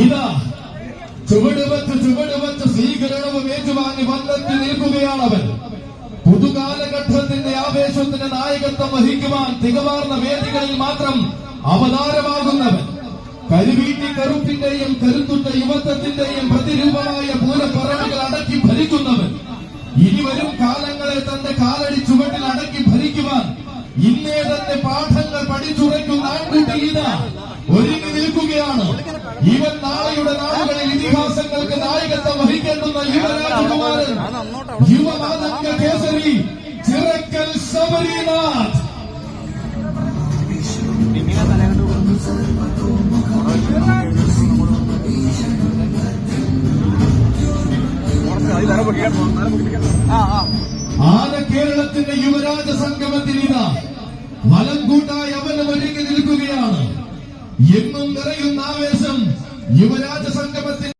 ഇതാ ചുവട് വെച്ച് ചുവട് വെച്ച് സ്വീകരണവും ഏറ്റുവാങ്ങി വന്നെത്തി നിൽക്കുകയാണവൻ. പുതുകാലഘട്ടത്തിന്റെ ആവേശത്തിന്റെ നായകത്വം വഹിക്കുവാൻ തികവാർന്ന വേദികളിൽ മാത്രം അവതാരമാകുന്നവൻ. കരുവീട്ടി കറുപ്പിന്റെയും കരുത്തുറ്റ യുവത്വത്തിന്റെയും പ്രതിരൂപമായ പൂരപ്പറവുകൾ അടക്കി ഭരിക്കുന്നവൻ. ഇനിവരും കാലങ്ങളെ തന്റെ കാലടി ചുവട്ടിൽ അടക്കി ഭരിക്കുവാൻ ഇന്നേ തന്നെ പാഠങ്ങൾ പഠിച്ചുറയ്ക്കുന്ന ആൺകുട്ടി ഇതാ ഒരുങ്ങി നിൽക്കുകയാണ്. ഇവൻ നാളെയുടെ നാളുകളിൽ ഇതിഹാസങ്ങൾക്ക് നായകത്വം വഹിക്കേണ്ടുന്ന യുവരാജകുമാരൻ യുവമാതംഗ കേസരി ചിറക്കൽ ശബരിനാഥ്. ആന കേരളത്തിന്റെ യുവരാജ സംഗമത്തിൽ ഇതാ. വലം കൂട്ടായി അവനും ഒരുങ്ങി നിൽക്കുകയാണ്. എന്നും നിറയുന്ന ആവേശം യുവരാജ സംഗമത്തിൽ